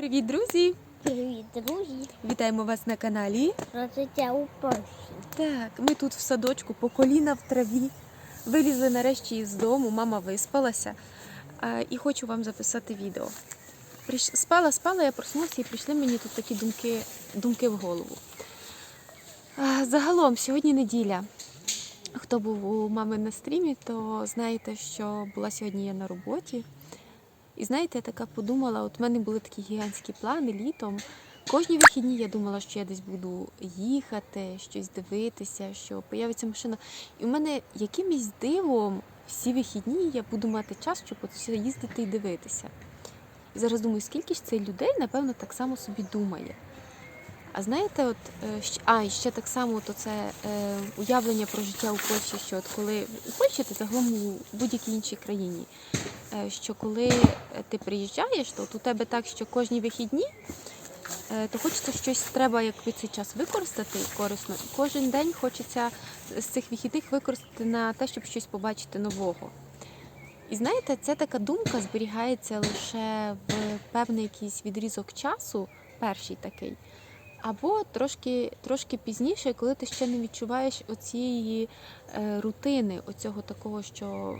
Привіт, друзі! Привіт, друзі! Вітаємо вас на каналі. Про життя у Польщі. Так, ми тут в садочку по коліна в траві. Вилізли нарешті із дому, мама виспалася. А, і хочу вам записати відео. Спала, спала, я проснулася і прийшли мені тут такі думки, думки в голову. А, загалом, сьогодні неділя. Хто був у мами на стрімі, то знаєте, що була сьогодні я на роботі. І знаєте, я така подумала, от в мене були такі гігантські плани літом. Кожні вихідні я думала, що я десь буду їхати, щось дивитися, що появиться машина. І в мене якимось дивом всі вихідні я буду мати час, щоб от їздити і дивитися. І зараз думаю, скільки ж цей людей, напевно, так само собі думає. А знаєте, от е, а і ще так само, то це е, уявлення про життя у Польщі, що от коли у Польщі та загалом у будь-якій іншій країні, е, що коли ти приїжджаєш, то от у тебе так, що кожні вихідні, е, то хочеться щось треба, якби цей час використати корисно. І кожен день хочеться з цих вихідних використати на те, щоб щось побачити нового. І знаєте, ця така думка зберігається лише в певний якийсь відрізок часу, перший такий. Або трошки, трошки пізніше, коли ти ще не відчуваєш оцієї е, рутини, оцього такого, що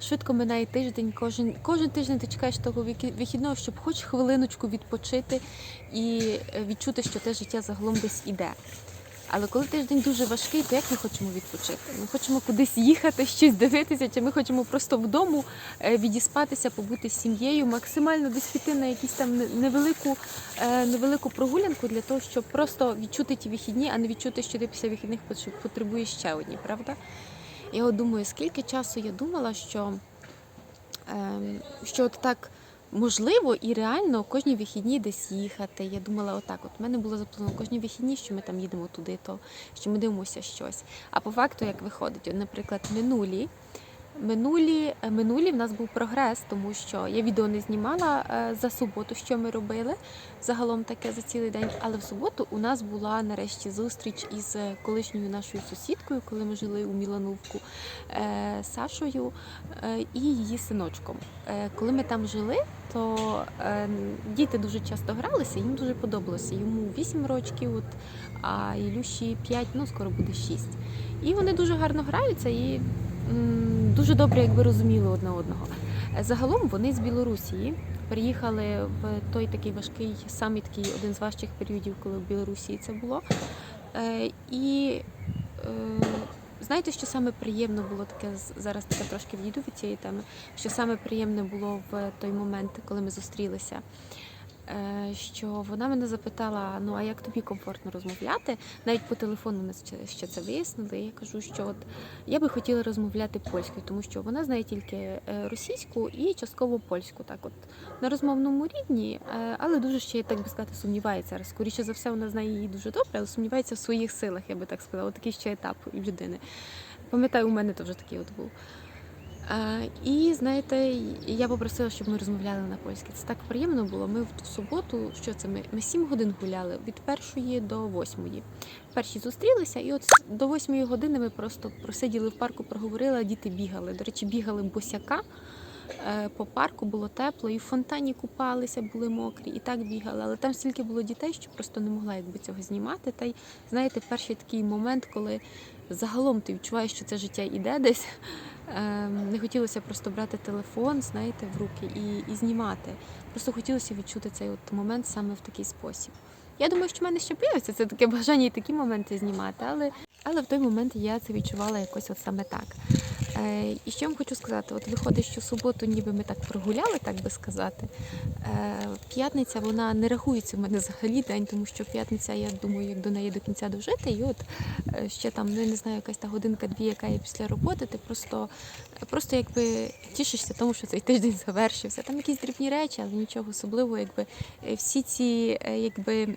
швидко минає тиждень, кожен, кожен тиждень ти чекаєш того вихідного, щоб хоч хвилиночку відпочити і е, відчути, що те життя загалом десь іде. Але коли тиждень дуже важкий, то як ми хочемо відпочити? Ми хочемо кудись їхати, щось дивитися, чи ми хочемо просто вдома е, відіспатися, побути з сім'єю, максимально десь піти на якусь там невелику, е, невелику прогулянку для того, щоб просто відчути ті вихідні, а не відчути, що ти після вихідних потребуєш ще одні, правда? Я от думаю, скільки часу я думала, що, ем, що от так можливо і реально кожні вихідні десь їхати. Я думала, отак, от в мене було заплановано кожні вихідні, що ми там їдемо туди, то що ми дивимося щось. А по факту, як виходить, наприклад, минулі. Минулі, е, минулі в нас був прогрес, тому що я відео не знімала е, за суботу, що ми робили загалом таке за цілий день. Але в суботу у нас була нарешті зустріч із е, колишньою нашою сусідкою, коли ми жили у Мілановку Сашою і її синочком. Коли ми там жили, то діти дуже часто гралися, їм дуже подобалося. Йому 8 років, а Ілюші 5, ну скоро буде 6. І вони дуже гарно граються і дуже добре якби розуміли одне одного. Е, Загалом вони з Білорусі приїхали в той такий важкий, самий такий один з важчих періодів, коли в Білорусі це було. Е, І е, знаєте, що саме приємно було таке зараз таке трошки відійду від цієї теми. Що саме приємне було в той момент, коли ми зустрілися. Е, Що вона мене запитала: ну а як тобі комфортно розмовляти? Навіть по телефону ми ще- це вияснили. Я кажу, що от я би хотіла розмовляти польською, тому що вона знає тільки е, російську і частково польську. Так, от на розмовному рівні, е, але дуже ще так би сказати, сумнівається. Скоріше за все, вона знає її дуже добре, але сумнівається в своїх силах, я би так сказала. Такий ще етап людини. Пам'ятаю, у мене теж такий от був. І знаєте, я попросила, щоб ми розмовляли на польській. Це так приємно було. Ми в ту суботу, що це ми? Ми сім годин гуляли від першої до восьмої. Перші зустрілися, і от до восьмої години ми просто просиділи в парку, проговорили, діти бігали. До речі, бігали босяка. Е, По парку було тепло, і в фонтані купалися, були мокрі, і так бігали. Але там стільки було дітей, що просто не могла якби цього знімати. Та й знаєте, перший такий момент, коли загалом ти відчуваєш, що це життя іде десь. Ем, Не хотілося просто брати телефон, знаєте, в руки і, і знімати. Просто хотілося відчути цей от момент саме в такий спосіб. Я думаю, що в мене ще появиться це таке бажання і такі моменти знімати, але, але в той момент я це відчувала якось от саме так. Е, і я вам хочу сказати? От виходить, що суботу ніби ми так прогуляли, так би сказати. Е, п'ятниця вона не рахується в мене взагалі день, тому що п'ятниця, я думаю, як до неї до кінця дожити. І от е, ще там, ну я не знаю, якась та годинка-дві, яка є після роботи, ти просто, просто якби тішишся тому, що цей тиждень завершився. Там якісь дрібні речі, але нічого особливого, якби всі ці якби.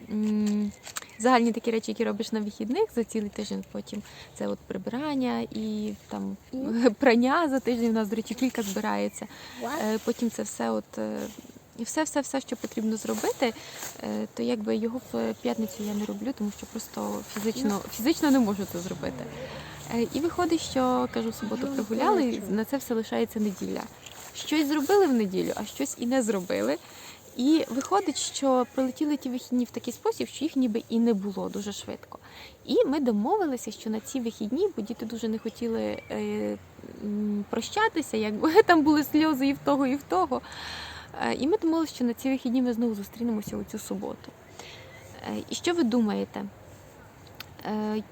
Загальні такі речі, які робиш на вихідних за цілий тиждень, потім це от прибирання і там прання за тиждень. У нас, до речі, кілька збирається. Е, Потім це все, от е, і все, все, все, що потрібно зробити, е, то якби його в п'ятницю я не роблю, тому що просто фізично, фізично не можу це зробити. І виходить, що кажу, в суботу прогуляли, і на це все лишається неділя. Щось зробили в неділю, а щось і не зробили. І виходить, що пролетіли ті вихідні в такий спосіб, що їх ніби і не було дуже швидко. І ми домовилися, що на ці вихідні, бо діти дуже не хотіли е, прощатися, якби там були сльози і в того, і в того. Е, і ми домовилися, що на ці вихідні ми знову зустрінемося у цю суботу. Е, і що ви думаєте?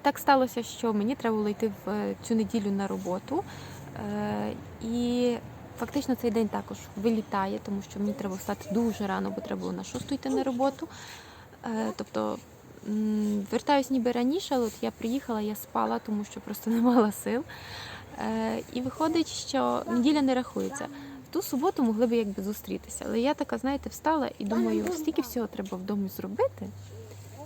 Так сталося, що мені треба було йти в цю неділю на роботу. І фактично цей день також вилітає, тому що мені треба встати дуже рано, бо треба було на шосту йти на роботу. Е, тобто вертаюсь ніби раніше, але от я приїхала, я спала, тому що просто не мала сил. Е, і виходить, що неділя не рахується. Ту суботу могли б якби зустрітися. Але я така, знаєте, встала і думаю, стільки всього треба вдома зробити.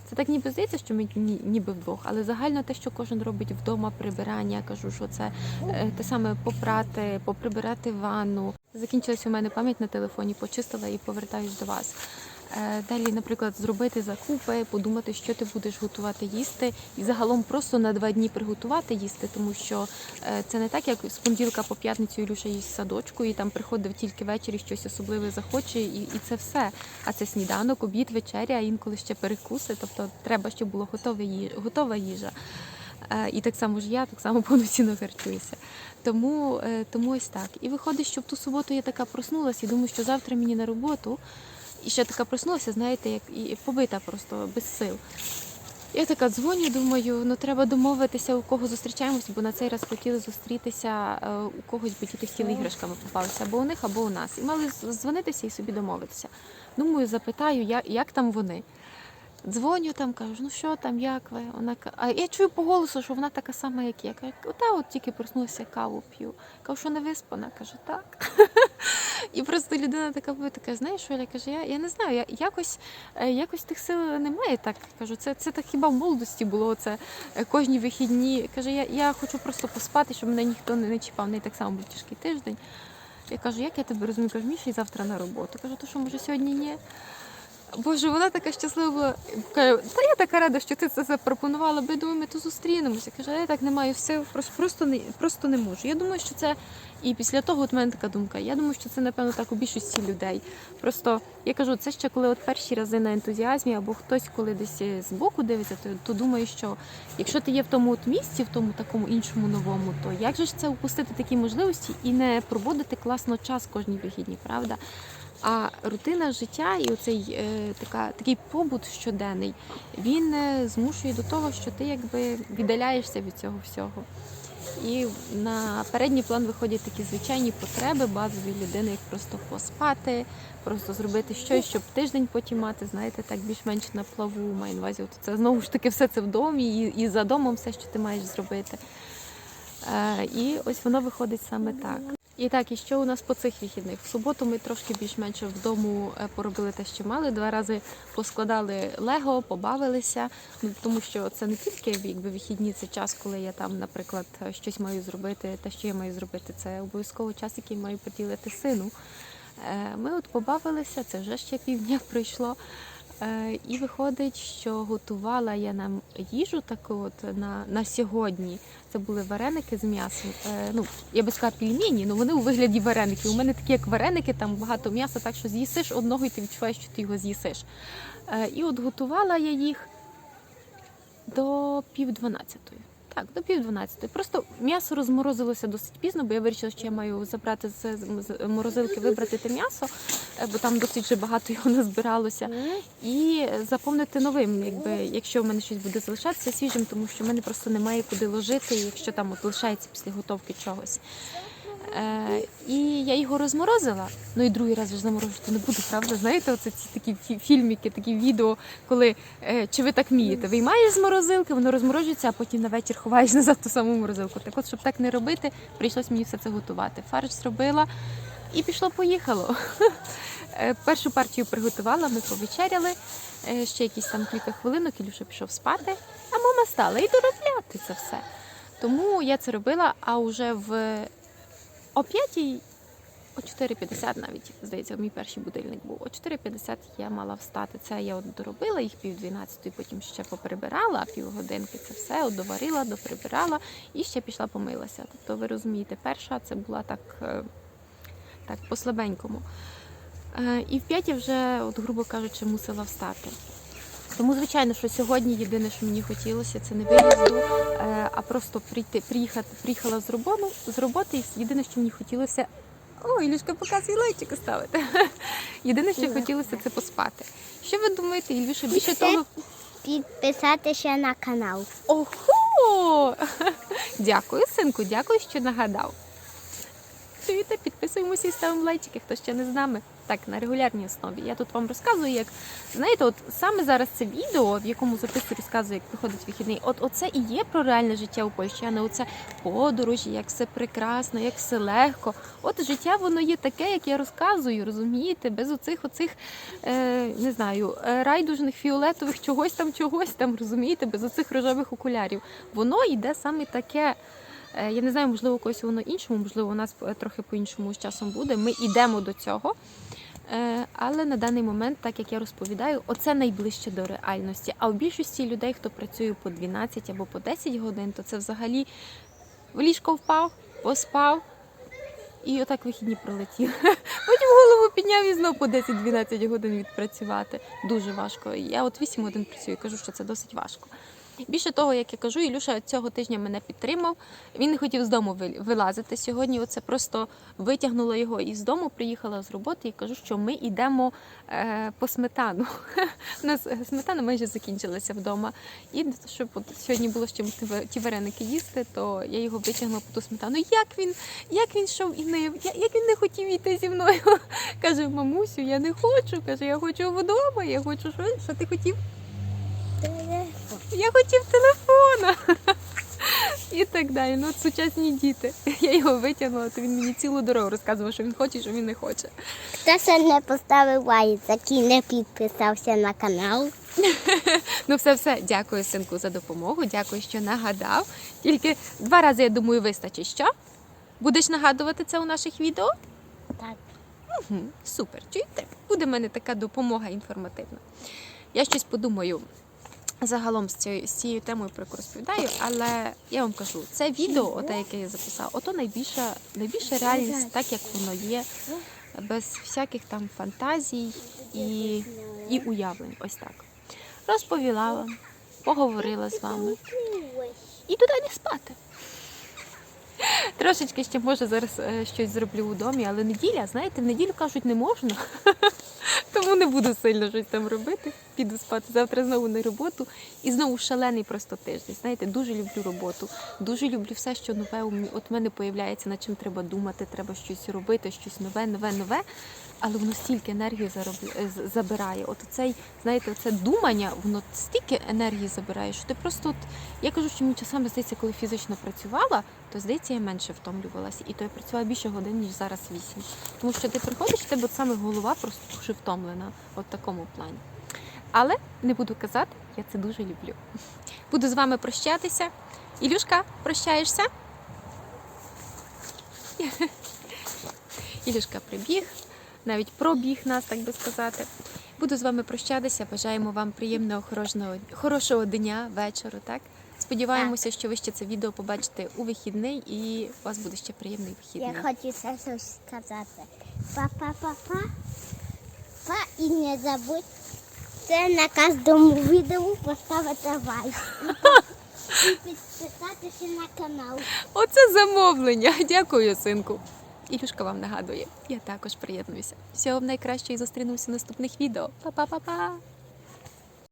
Це так ніби здається, що ми ні- ніби вдвох, але загально те, що кожен робить вдома прибирання, я кажу, що це е, те саме попрати, поприбирати ванну. Закінчилась у мене пам'ять на телефоні, почистила і повертаюсь до вас. Е, Далі, наприклад, зробити закупи, подумати, що ти будеш готувати їсти, і загалом просто на два дні приготувати їсти, тому що е, це не так, як з понеділка по п'ятницю Ілюша їсть в садочку, і там приходив тільки ввечері щось особливе захоче, і, і це все. А це сніданок, обід, вечеря, а інколи ще перекуси. Тобто треба, щоб було готове ї- готова їжа. Е, І так само ж я так само повноцінно харчуюся. Тому, тому ось так. І виходить, що в ту суботу я така проснулася і думаю, що завтра мені на роботу. І ще така проснулася, знаєте, як і побита просто без сил. Я така дзвоню, думаю, ну треба домовитися, у кого зустрічаємось, бо на цей раз хотіли зустрітися е, у когось, бо діти хотіли іграшками попалися, або у них, або у нас. І мали дзвонитися і собі домовитися. Думаю, запитаю, як там вони. Дзвоню там, кажу, ну що там, як ви? Вона а я чую по голосу, що вона така сама, як я. Кажу, ота от тільки проснулася, каву п'ю. Кажу, що не виспана? Каже, так. І просто людина така буде така, знаєш, Оля каже, я, я не знаю, я якось, е, якось тих сил немає. Так кажу, це, це так хіба в молодості було це е, кожні вихідні. Каже, я, я хочу просто поспати, щоб мене ніхто не, не чіпав. Неї так само був тяжкий тиждень. Я кажу, як я тебе розумію? Кажу, Міша, і завтра на роботу. Кажу, то що, може, сьогодні ні? Боже, вона така щаслива. Каже, та я така рада, що ти це запропонувала, бо думаю, ми то зустрінемося. Каже, я так не маю сил, просто, просто, не, просто не можу. Я думаю, що це і після того от мене така думка. Я думаю, що це напевно так у більшості людей. Просто я кажу, це ще коли от перші рази на ентузіазмі, або хтось, коли десь е, збоку дивиться, то, то думає, що якщо ти є в тому от місці, в тому такому іншому новому, то як же ж це упустити такі можливості і не проводити класно час кожні вихідні, правда? А рутина життя і оцей е, така, такий побут щоденний, він е, змушує до того, що ти якби віддаляєшся від цього всього. І на передній план виходять такі звичайні потреби базові людини, як просто поспати, просто зробити щось, щоб тиждень потім мати, знаєте, так більш-менш на плаву. Маю на увазі, от це знову ж таки все це в домі, і, і за домом все, що ти маєш зробити. Е, і ось воно виходить саме так. І так, і що у нас по цих вихідних? В суботу ми трошки більш-менш вдому е, поробили те, що мали. Два рази поскладали лего, побавилися. Ну тому що це не тільки якби вихідні, це час, коли я там, наприклад, щось маю зробити. Те, що я маю зробити, це обов'язково час, який маю поділити сину. Е, Ми от побавилися, це вже ще півдня пройшло. Е, І виходить, що готувала я нам їжу таку от на, на сьогодні. Це були вареники з м'ясом. Е, ну, я би сказала пельмені, але вони у вигляді вареників. У мене такі як вареники, там багато м'яса, так що з'їсиш одного і ти відчуваєш, що ти його з'їсиш. Е, і от готувала я їх до пів дванадцятої. Так, до пів дванадцятої. Просто м'ясо розморозилося досить пізно, бо я вирішила, що я маю забрати з з морозилки, вибрати те м'ясо, е, бо там досить вже багато його назбиралося і заповнити новим, якби якщо в мене щось буде залишатися свіжим, тому що в мене просто немає куди ложити, якщо там от лишається після готовки чогось. Е, і я його розморозила. Ну і другий раз вже заморожувати не буду, правда? Знаєте, оце ці такі фі- фільмики, такі відео, коли е, чи ви так вмієте? Виймаєш з морозилки, воно розморожується, а потім на вечір ховаєш назад ту саму морозилку. Так от, щоб так не робити, прийшлось мені все це готувати. Фарш зробила і пішло-поїхало. Е, Першу партію приготувала, ми повечеряли. Е, Ще якісь там кілька хвилинок, Ілюша пішов спати, а мама стала і доробляти це все. Тому я це робила, а вже в о 5 о 4.50 навіть, здається, мій перший будильник був. О 4.50 я мала встати. Це я от доробила їх пів 12, потім ще поприбирала, півгодинки це все, от доварила, доприбирала і ще пішла помилася. Тобто, ви розумієте, перша це була так, е, так по слабенькому. Е, І в п'ять я вже, от, грубо кажучи, мусила встати. Тому, звичайно, що сьогодні єдине, що мені хотілося, це не виїзду, е, а просто прийти, приїхати, приїхала з роботи, з роботи, і єдине, що мені хотілося. Ой, Ілюшка показує лайчики ставити. Єдине, що хотілося, це поспати. Що ви думаєте, Ілюша? Більше того, Підписатися на канал. Ого! Дякую, синку, дякую, що нагадав. Чуєте, підписуємося і ставимо лайчики, хто ще не з нами. Так, на регулярній основі. Я тут вам розказую, як знаєте, от саме зараз це відео, в якому записую, розказую, як проходить вихідний. От оце і є про реальне життя у Польщі, а не оце подорожі, як все прекрасно, як все легко. От життя воно є таке, як я розказую, розумієте, без оцих оцих е, не знаю, е, райдужних фіолетових чогось там, чогось там, розумієте, без оцих рожевих окулярів. Воно йде саме таке. Е, Я не знаю, можливо, когось воно іншому, можливо, у нас е, трохи по-іншому з часом буде. Ми йдемо до цього. Е, Але на даний момент, так як я розповідаю, оце найближче до реальності. А у більшості людей, хто працює по 12 або по 10 годин, то це взагалі в ліжко впав, поспав. І отак вихідні пролетіли. Потім голову підняв і знов по 10-12 годин відпрацювати. Дуже важко. Я от 8 годин працюю, кажу, що це досить важко. Більше того, як я кажу, Ілюша цього тижня мене підтримав. Він не хотів з дому вилазити сьогодні. Оце просто витягнула його із дому, приїхала з роботи і кажу, що ми йдемо е, по сметану. У нас е, сметана майже закінчилася вдома. І щоб сьогодні було з чим ті вареники їсти, то я його витягнула по ту сметану. Як він, як він йшов і нив, як він не хотів йти зі мною. Каже, мамусю, я не хочу. Каже, я хочу вдома, я хочу, що, що ти хотів? Я хотів телефона. І так далі. Ну, от сучасні діти. Я його витягнула, то він мені цілу дорогу розказував, що він хоче, що він не хоче. Хто ще не поставив лайк, який не підписався на канал. Ну, все, все, дякую, синку, за допомогу. Дякую, що нагадав. Тільки два рази, я думаю, вистачить. Що? Будеш нагадувати це у наших відео? Так. Угу, супер, чуєте? Буде в мене така допомога інформативна. Я щось подумаю загалом з цією, з цією темою, про яку розповідаю, але я вам кажу, це відео, оте, яке я записала, ото найбільша, найбільша реальність, так як воно є, без всяких там фантазій і, і уявлень. Ось так. Розповіла вам, поговорила з вами. Іду далі спати. Трошечки ще може зараз е, щось зроблю у домі, але неділя, знаєте, в неділю кажуть, не можна. Тому не буду сильно щось там робити. Піду спати. Завтра знову на роботу. І знову шалений просто тиждень. Знаєте, дуже люблю роботу, дуже люблю все, що нове. у мені- От в мене появляється, над чим треба думати, треба щось робити, щось нове, нове, нове. Але воно стільки енергії е, забирає. От цей, знаєте, це думання, воно стільки енергії забирає, що ти просто от я кажу, що мені часами здається, коли фізично працювала, то здається, я менше втомлювалася. І то я працювала більше годин, ніж зараз вісім. Тому що ти приходиш, тебе саме голова просто дуже втомлена от такому плані. Але не буду казати, я це дуже люблю. Буду з вами прощатися. Ілюшка, прощаєшся? Ілюшка прибіг, навіть пробіг нас, так би сказати. Буду з вами прощатися. Бажаємо вам приємного, хорошого, хорошого дня, вечору. Так сподіваємося, що ви ще це відео побачите у вихідний, і у вас буде ще приємний вихідний. Я хочу ще щось сказати. Па-па-па-па. Па і не забудьте на кожному відео поставити лайк. І підписатися на канал. Оце замовлення. Дякую, синку. Ілюшка вам нагадує. Я також приєднуюся. Всього вам найкращого і зустрінемося в наступних відео. Па-па-па-па!